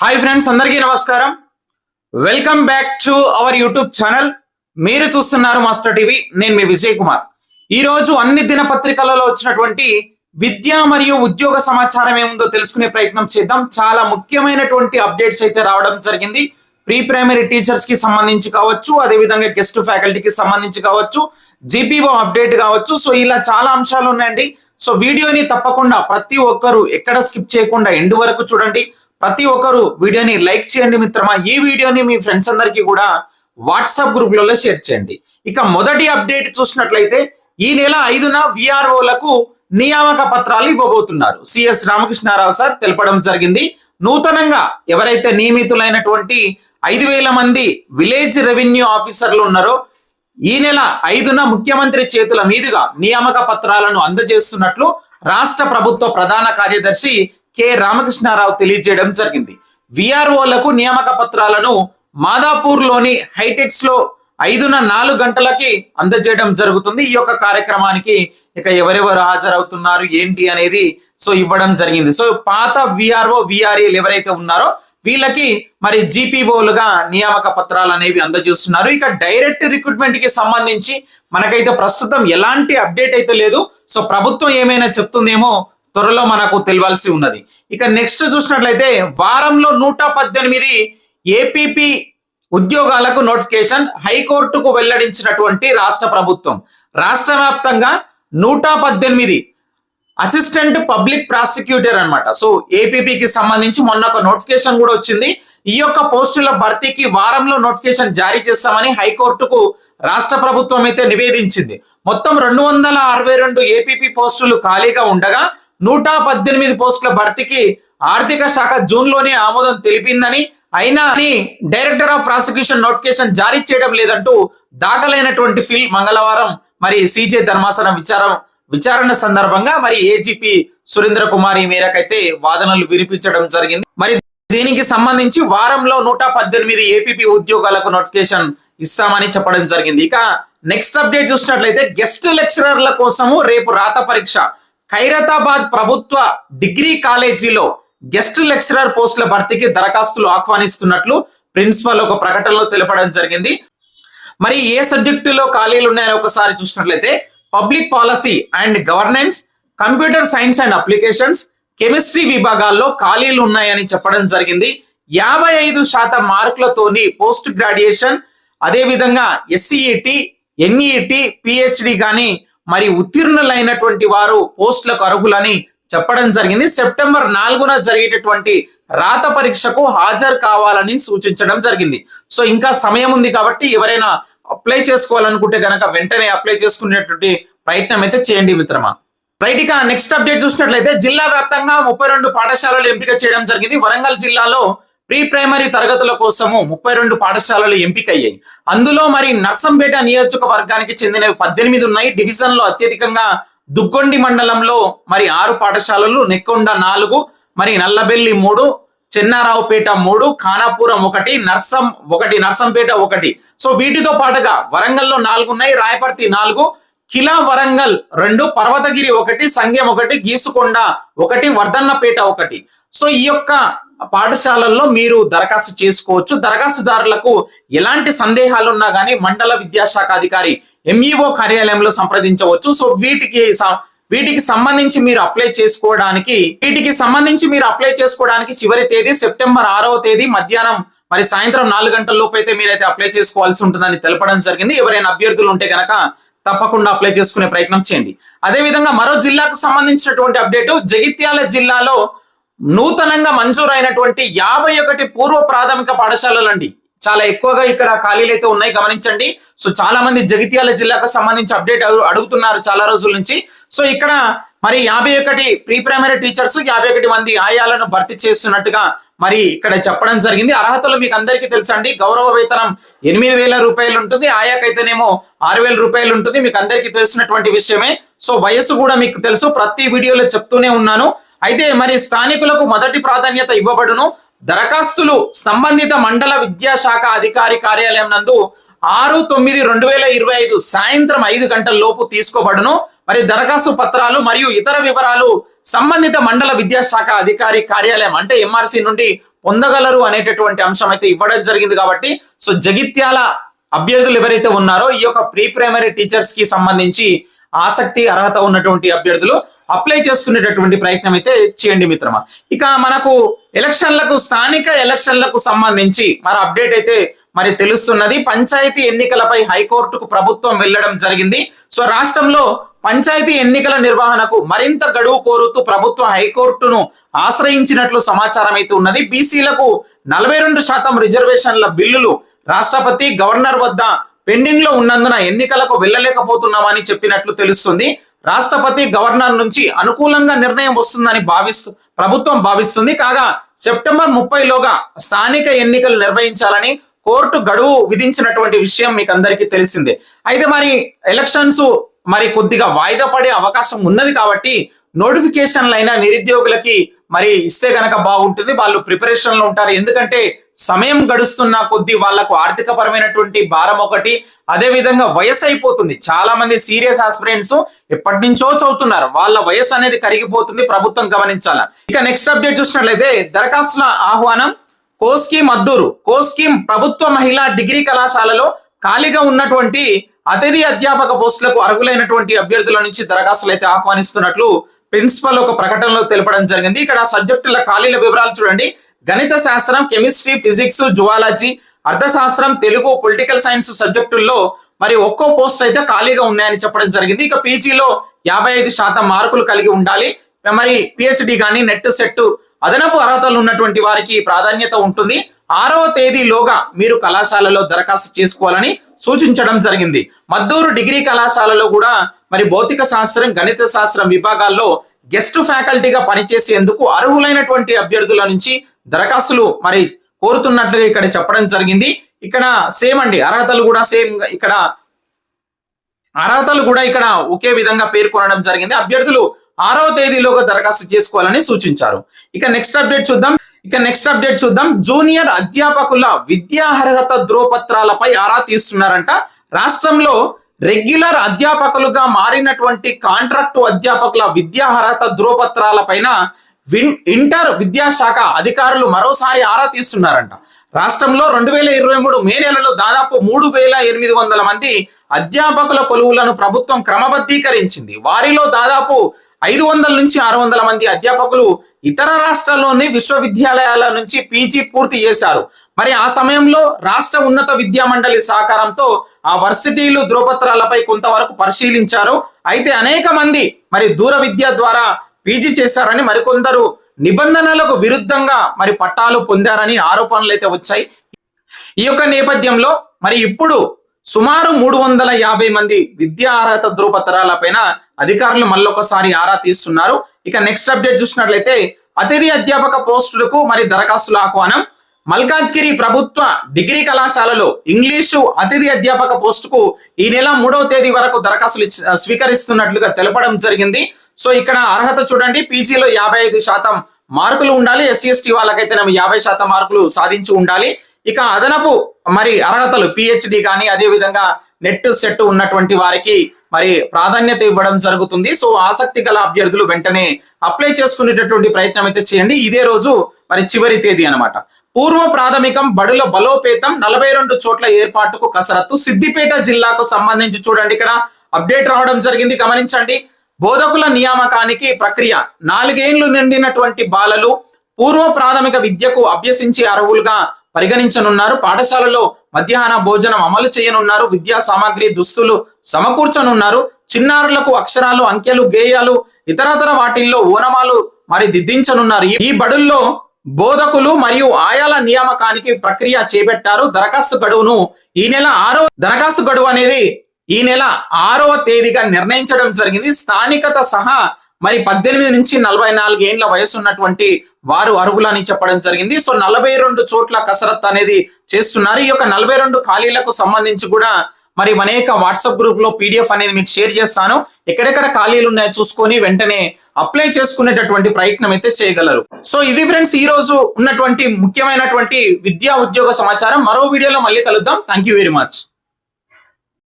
Hi friends అందరికీ నమస్కారం. Welcome back to our YouTube channel మీరు చూస్తున్నారు మాస్టర్ టీవీ నేను మీ విజయ్ కుమార్ ఈ రోజు అన్ని దినపత్రికలలో వచ్చినటువంటి విద్య మరియు ఉద్యోగ సమాచారం ఏముందో తెలుసుకునే ప్రయత్నం చేద్దాం. చాలా ముఖ్యమైనటువంటి అప్డేట్స్ అయితే రావడం జరిగింది. ప్రీ ప్రైమరీ టీచర్స్కి సంబంధించి కావచ్చు అదేవిధంగా గెస్ట్ ఫ్యాకల్టీకి సంబంధించి కావచ్చు జీపీఓ అప్డేట్ కావచ్చు. సో ఇలా చాలా అంశాలు ఉన్నాయండి. సో వీడియోని తప్పకుండా ప్రతి ఒక్కరూ ఎక్కడ స్కిప్ చేయకుండా ఎండ్ వరకు చూడండి. ప్రతి ఒక్కరు వీడియోని లైక్ చేయండి మిత్రమా. ఈ వీడియోని మీ ఫ్రెండ్స్ అందరికీ కూడా వాట్సాప్ గ్రూప్లలో షేర్ చేయండి. ఇక మొదటి అప్డేట్ చూసినట్లయితే ఈ నెల ఐదున విఆర్ఓలకు నియామక పత్రాలు ఇవ్వబోతున్నారు. సిఎస్ రామకృష్ణారావు సార్ తెలపడం జరిగింది. నూతనంగా ఎవరైతే నియమితులైనటువంటి ఐదు వేల మంది విలేజ్ రెవెన్యూ ఆఫీసర్లు ఉన్నారో ఈ నెల ఐదున ముఖ్యమంత్రి చేతుల మీదుగా నియామక పత్రాలను అందజేస్తున్నట్లు రాష్ట్ర ప్రభుత్వ ప్రధాన కార్యదర్శి కె రామకృష్ణారావు తెలియజేయడం జరిగింది. విఆర్ఓలకు నియామక పత్రాలను మాదాపూర్లోని హైటెక్స్లో హైటెక్స్లో ఐదున నాలుగు గంటలకి అందజేయడం జరుగుతుంది. ఈ యొక్క కార్యక్రమానికి ఇక ఎవరెవరు హాజరవుతున్నారు ఏంటి అనేది సో ఇవ్వడం జరిగింది. సో పాత విఆర్ఓ విఆర్ఏలు ఎవరైతే ఉన్నారో వీళ్ళకి మరి జీపీఓలుగా నియామక పత్రాలు అనేవి అందజేస్తున్నారు. ఇక డైరెక్ట్ రిక్రూట్మెంట్కి సంబంధించి మనకైతే ప్రస్తుతం ఎలాంటి అప్డేట్ అయితే లేదు. సో ప్రభుత్వం ఏమైనా చెప్తుందేమో త్వరలో మనకు తెలియాల్సి ఉన్నది. ఇక నెక్స్ట్ చూసినట్లయితే వారంలో నూట పద్దెనిమిది ఏపీపీ ఉద్యోగాలకు నోటిఫికేషన్ హైకోర్టుకు వెల్లడించినటువంటి రాష్ట్ర ప్రభుత్వం. రాష్ట్ర వ్యాప్తంగా నూట పద్దెనిమిది అసిస్టెంట్ పబ్లిక్ ప్రాసిక్యూటర్ అన్నమాట. సో ఏపీపీకి సంబంధించి మొన్న ఒక నోటిఫికేషన్ కూడా వచ్చింది. ఈ యొక్క పోస్టుల భర్తీకి వారంలో నోటిఫికేషన్ జారీ చేస్తామని హైకోర్టుకు రాష్ట్ర ప్రభుత్వం అయితే నివేదించింది. మొత్తం రెండు వందల అరవై రెండు ఏపీపీ పోస్టులు ఖాళీగా ఉండగా నూట పద్దెనిమిది పోస్టుల భర్తీకి ఆర్థిక శాఖ జూన్లోనే ఆమోదం తెలిపిందని అయినా అని డైరెక్టర్ ఆఫ్ ప్రాసిక్యూషన్ నోటిఫికేషన్ జారీ చేయడం లేదంటూ దాఖలైనటువంటి ఫిల్ మంగళవారం. మరి సిజే ధర్మాసనం విచారం విచారణ సందర్భంగా మరి ఏజీపీ సురేంద్ర కుమార్ ఈ మేరకైతే వాదనలు వినిపించడం జరిగింది. మరి దీనికి సంబంధించి వారంలో నూట పద్దెనిమిది ఏపీపీ ఉద్యోగాలకు నోటిఫికేషన్ ఇస్తామని చెప్పడం జరిగింది. ఇక నెక్స్ట్ అప్డేట్ చూసినట్లయితే గెస్ట్ లెక్చరర్ల కోసము రేపు రాత పరీక్ష ఖైరతాబాద్ ప్రభుత్వ డిగ్రీ కాలేజీలో గెస్ట్ లెక్చరర్ పోస్టుల భర్తీకి దరఖాస్తులు ఆహ్వానిస్తున్నట్లు ప్రిన్సిపల్ ఒక ప్రకటనలో తెలపడం జరిగింది. మరి ఏ సబ్జెక్టులో ఖాళీలు ఉన్నాయని ఒకసారి చూసినట్లయితే public policy and governance computer science and applications chemistry విభాగాల్లో ఖాళీలు ఉన్నాయని చెప్పడం జరిగింది. యాభై ఐదు శాతం మార్కులతోని పోస్ట్ గ్రాడ్యుయేషన్ అదే విధంగా ఎస్సీఈటి ఎన్ఈటి పిహెచ్డి కానీ మరి ఉత్తీర్ణులైనటువంటి వారు పోస్టులకు అర్హులని చెప్పడం జరిగింది. సెప్టెంబర్ నాలుగున జరిగేటటువంటి రాత పరీక్షకు హాజరు కావాలని సూచించడం జరిగింది. సో ఇంకా సమయం ఉంది కాబట్టి ఎవరైనా అప్లై చేసుకోవాలనుకుంటే గనక వెంటనే అప్లై చేసుకునేటువంటి ప్రయత్నం అయితే చేయండి మిత్రమా. రైట్ ఇక నెక్స్ట్ అప్డేట్ చూసినట్లయితే జిల్లా వ్యాప్తంగా ముప్పై రెండు పాఠశాలలు ఎంపిక చేయడం జరిగింది. వరంగల్ జిల్లాలో ప్రీ ప్రైమరీ తరగతుల కోసము ముప్పై రెండు పాఠశాలలు ఎంపికయ్యాయి. అందులో మరి నర్సంపేట నియోజకవర్గానికి చెందినవి పద్దెనిమిది ఉన్నాయి. డివిజన్లో అత్యధికంగా దుగ్గొండి మండలంలో మరి ఆరు పాఠశాలలు నెక్కొండ నాలుగు మరి నల్లబెల్లి మూడు చెన్నారావుపేట మూడు ఖానాపురం ఒకటి నర్సం ఒకటి నర్సంపేట ఒకటి. సో వీటితో పాటుగా వరంగల్లో నాలుగు ఉన్నాయి రాయపర్తి నాలుగు కిలా వరంగల్ రెండు పర్వతగిరి ఒకటి సంగ్యం ఒకటి గీసుకొండ ఒకటి వర్ధన్నపేట ఒకటి. సో ఈ యొక్క పాఠశాలల్లో మీరు దరఖాస్తు చేసుకోవచ్చు. దరఖాస్తుదారులకు ఎలాంటి సందేహాలు ఉన్నా కానీ మండల విద్యాశాఖ అధికారి ఎంఈఓ కార్యాలయంలో సంప్రదించవచ్చు. సో వీటికి వీటికి సంబంధించి మీరు అప్లై చేసుకోవడానికి వీటికి సంబంధించి మీరు అప్లై చేసుకోవడానికి చివరి తేదీ సెప్టెంబర్ ఆరవ తేదీ మధ్యాహ్నం మరి సాయంత్రం నాలుగు గంటల లోపు అయితే మీరైతే అప్లై చేసుకోవాల్సి ఉంటుందని తెలపడం జరిగింది. ఎవరైనా అభ్యర్థులు ఉంటే గనక తప్పకుండా అప్లై చేసుకునే ప్రయత్నం చేయండి. అదే విధంగా మరో జిల్లాకు సంబంధించినటువంటి అప్డేట్ జగిత్యాల జిల్లాలో నూతనంగా మంజూరైనటువంటి యాభై ఒకటి పూర్వ ప్రాథమిక పాఠశాలలు అండి చాలా ఎక్కువగా ఇక్కడ ఖాళీలు అయితే ఉన్నాయి గమనించండి. సో చాలా మంది జగిత్యాల జిల్లాకు సంబంధించి అప్డేట్ అడుగుతున్నారు చాలా రోజుల నుంచి. సో ఇక్కడ మరి యాభై ఒకటి ప్రీ ప్రైమరీ టీచర్స్ యాభై ఒకటి మంది ఆయాలను భర్తీ చేస్తున్నట్టుగా మరి ఇక్కడ చెప్పడం జరిగింది. అర్హతలు మీకు అందరికీ తెలుసండి గౌరవ వేతనం ఎనిమిది వేల రూపాయలు ఉంటుంది. ఆయాకైతేనేమో ఆరు వేల రూపాయలు ఉంటుంది. మీకు అందరికీ తెలిసినటువంటి విషయమే. సో వయసు కూడా మీకు తెలుసు. ప్రతి వీడియోలో చెప్తూనే ఉన్నాను. అయితే మరి స్థానికులకు మొదటి ప్రాధాన్యత ఇవ్వబడును. దరఖాస్తులు సంబంధిత మండల విద్యాశాఖ అధికారి కార్యాలయం నందు ఆరు తొమ్మిది రెండు వేల ఇరవై ఐదు సాయంత్రం ఐదు గంటల లోపు తీసుకోబడును. మరి దరఖాస్తు పత్రాలు మరియు ఇతర వివరాలు సంబంధిత మండల విద్యాశాఖ అధికారి కార్యాలయం అంటే ఎంఆర్సి నుండి పొందగలరు అనేటటువంటి అంశం అయితే ఇవ్వడం జరిగింది కాబట్టి సో జగిత్యాల అభ్యర్థులు ఎవరైతే ఉన్నారో ఈ యొక్క ప్రీ ప్రైమరీ టీచర్స్కి సంబంధించి ఆసక్తి అర్హత ఉన్నటువంటి అభ్యర్థులు అప్లై చేసుకునేటటువంటి ప్రయత్నం అయితే చేయండి మిత్రమా. ఇక మనకు ఎలక్షన్లకు స్థానిక ఎలక్షన్లకు సంబంధించి మన అప్డేట్ అయితే మరి తెలుస్తున్నది. పంచాయతీ ఎన్నికలపై హైకోర్టుకు ప్రభుత్వం వెళ్ళడం జరిగింది. సో రాష్ట్రంలో పంచాయతీ ఎన్నికల నిర్వహణకు మరింత గడువు కోరుతూ ప్రభుత్వం హైకోర్టును ఆశ్రయించినట్లు సమాచారం అయితే ఉన్నది. బీసీలకు నలభై రెండు శాతం రిజర్వేషన్ల బిల్లులు రాష్ట్రపతి గవర్నర్ వద్ద పెండింగ్లో ఉన్నందున ఎన్నికలకు వెళ్ళలేకపోతున్నామని చెప్పినట్లు తెలుస్తుంది. రాష్ట్రపతి గవర్నర్ నుంచి అనుకూలంగా నిర్ణయం వస్తుందని భావిస్తూ ప్రభుత్వం భావిస్తుంది. కాగా సెప్టెంబర్ ముప్పైలోగా స్థానిక ఎన్నికలు నిర్వహించాలని కోర్టు గడువు విధించినటువంటి విషయం మీకు అందరికీ తెలిసిందే. అయితే మరి ఎలక్షన్స్ మరి కొద్దిగా వాయిదా పడే అవకాశం ఉన్నది కాబట్టి నోటిఫికేషన్లు నిరుద్యోగులకి మరి ఇస్తే గనక బాగుంటుంది. వాళ్ళు ప్రిపరేషన్లో ఉంటారు. ఎందుకంటే సమయం గడుస్తున్న కొద్దీ వాళ్ళకు ఆర్థిక పరమైనటువంటి భారం ఒకటి అదే విధంగా వయసు అయిపోతుంది. చాలా మంది సీరియస్ ఆస్పిరెంట్స్ ఎప్పటి నుంచో చదువుతున్నారు. వాళ్ళ వయసు అనేది కరిగిపోతుంది. ప్రభుత్వం గమనించాల. ఇక నెక్స్ట్ అప్డేట్ చూసినట్లయితే దరఖాస్తుల ఆహ్వానం కోస్కీమ్ మద్దూరు. కోస్కీమ్ ప్రభుత్వ మహిళా డిగ్రీ కళాశాలలో ఖాళీగా ఉన్నటువంటి అతిథి అధ్యాపక పోస్టులకు అర్హులైనటువంటి అభ్యర్థుల నుంచి దరఖాస్తులు అయితే ఆహ్వానిస్తున్నట్లు ప్రిన్సిపల్ ఒక ప్రకటనలో తెలపడం జరిగింది. ఇక్కడ సబ్జెక్టుల ఖాళీల వివరాలు చూడండి. గణిత శాస్త్రం కెమిస్ట్రీ ఫిజిక్స్ జువాలజీ అర్థశాస్త్రం తెలుగు పొలిటికల్ సైన్స్ సబ్జెక్టుల్లో మరి ఒక్కో పోస్ట్ అయితే ఖాళీగా ఉన్నాయని చెప్పడం జరిగింది. ఇక పీజీలో యాభై ఐదు శాతం మార్కులు కలిగి ఉండాలి. మరి పిహెచ్డి కానీ నెట్ సెట్ అదనపు అర్హతలు ఉన్నటువంటి వారికి ప్రాధాన్యత ఉంటుంది. ఆరవ తేదీలోగా మీరు కళాశాలలో దరఖాస్తు చేసుకోవాలని సూచించడం జరిగింది. మద్దూరు డిగ్రీ కళాశాలలో కూడా మరి భౌతిక శాస్త్రం గణిత శాస్త్రం విభాగాల్లో గెస్ట్ ఫ్యాకల్టీగా పనిచేసేందుకు అర్హులైనటువంటి అభ్యర్థుల నుంచి దరఖాస్తులు మరి కోరుతున్నట్లుగా ఇక్కడ చెప్పడం జరిగింది. ఇక్కడ సేమ్ అండి అర్హతలు కూడా సేమ్ ఇక్కడ అర్హతలు కూడా ఇక్కడ ఒకే విధంగా పేర్కొనడం జరిగింది. అభ్యర్థులు ఆరవ తేదీలోగా దరఖాస్తు చేసుకోవాలని సూచించారు. ఇక నెక్స్ట్ అప్డేట్ చూద్దాం. ఇక నెక్స్ట్ అప్డేట్ చూద్దాం. జూనియర్ అధ్యాపకుల విద్యా అర్హత ధ్రువపత్రాలపై ఆరా తీస్తున్నారంట. రాష్ట్రంలో రెగ్యులర్ అధ్యాపకులుగా మారినటువంటి కాంట్రాక్టు అధ్యాపకుల విద్యా అర్హత ధ్రువపత్రాల విన్ ఇంటర్ విద్యాశాఖ అధికారులు మరోసారి ఆరా తీస్తున్నారంట. రాష్ట్రంలో రెండు వేల ఇరవై మూడు మే నెలలో దాదాపు మూడు వేల ఎనిమిది వందల మంది అధ్యాపకుల కొలువులను ప్రభుత్వం క్రమబద్ధీకరించింది. వారిలో దాదాపు ఐదు వందల నుంచి ఆరు వందల మంది అధ్యాపకులు ఇతర రాష్ట్రాల్లోని విశ్వవిద్యాలయాల నుంచి పీజీ పూర్తి చేశారు. మరి ఆ సమయంలో రాష్ట్ర ఉన్నత విద్యా మండలి సహకారంతో ఆ వర్సిటీలు ధ్రువపత్రాలపై కొంతవరకు పరిశీలించారు. అయితే అనేక మంది మరి దూర విద్య ద్వారా పీజీ చేశారని మరికొందరు నిబంధనలకు విరుద్ధంగా మరి పట్టాలు పొందారని ఆరోపణలు అయితే వచ్చాయి. ఈ యొక్క నేపథ్యంలో మరి ఇప్పుడు సుమారు మూడు వందల యాభై మంది విద్యా అర్హత ధృవపత్రాల పైన అధికారులు మళ్ళొకసారి ఆరా తీస్తున్నారు. ఇక నెక్స్ట్ అప్డేట్ చూసినట్లయితే అతిథి అధ్యాపక పోస్టులకు మరి దరఖాస్తుల ఆహ్వానం. మల్కాజ్గిరి ప్రభుత్వ డిగ్రీ కళాశాలలో ఇంగ్లీషు అతిథి అధ్యాపక పోస్టుకు ఈ నెల మూడవ తేదీ వరకు దరఖాస్తులు స్వీకరిస్తున్నట్లుగా తెలపడం జరిగింది. సో ఇక్కడ అర్హత చూడండి పీజీలో యాభై ఐదు శాతం మార్కులు ఉండాలి ఎస్సీ ఎస్టీ వాళ్ళకైతే యాభై శాతం మార్కులు సాధించి ఉండాలి. ఇక అదనపు మరి అర్హతలు పిహెచ్డి కానీ అదే విధంగా నెట్ సెట్ ఉన్నటువంటి వారికి మరి ప్రాధాన్యత ఇవ్వడం జరుగుతుంది. సో ఆసక్తి గల అభ్యర్థులు వెంటనే అప్లై చేసుకునేటటువంటి ప్రయత్నం అయితే చేయండి. ఇదే రోజు మరి చివరి తేదీ అనమాట పూర్వ ప్రాథమికం బడుల బలోపేతం నలభై రెండు చోట్ల ఏర్పాటుకు కసరత్తు. సిద్దిపేట జిల్లాకు సంబంధించి చూడండి ఇక్కడ అప్డేట్ రావడం జరిగింది. గమనించండి. బోధకుల నియామకానికి ప్రక్రియ. నాలుగేండ్లు నిండినటువంటి బాలలు పూర్వ ప్రాథమిక విద్యకు అభ్యసించే అర్హులుగా పరిగణించనున్నారు. పాఠశాలలో మధ్యాహ్న భోజనం అమలు చేయనున్నారు. విద్యా సామాగ్రి దుస్తులు సమకూర్చనున్నారు. చిన్నారులకు అక్షరాలు అంకెలు గేయాలు ఇతరతర వాటిల్లో ఓనమాలు మరి దిద్దించనున్నారు. ఈ బడుల్లో బోధకులు మరియు ఆయాల నియామకానికి ప్రక్రియ చేపట్టారు. దరఖాస్తు గడువును ఈ నెల ఆరో దరఖాస్తు గడువు అనేది ఈ నెల ఆరవ తేదీగా నిర్ణయించడం జరిగింది. స్థానికత సహా మరి పద్దెనిమిది నుంచి నలభై నాలుగేండ్ల వయసు ఉన్నటువంటి వారు అర్హులని చెప్పడం జరిగింది. సో నలభై రెండు చోట్ల కసరత్ అనేది చేస్తున్నారు. ఈ యొక్క నలభై రెండు ఖాళీలకు సంబంధించి కూడా మరి అనేక వాట్సాప్ గ్రూప్లో పీడిఎఫ్ అనేది మీకు షేర్ చేస్తాను. ఎక్కడెక్కడ ఖాళీలు ఉన్నాయో చూసుకొని వెంటనే అప్లై చేసుకునేటటువంటి ప్రయత్నం అయితే చేయగలరు. సో ఇది ఫ్రెండ్స్ ఈ రోజు ఉన్నటువంటి ముఖ్యమైనటువంటి విద్యా ఉద్యోగ సమాచారం. మరో వీడియోలో మళ్ళీ కలుద్దాం. Thank you very much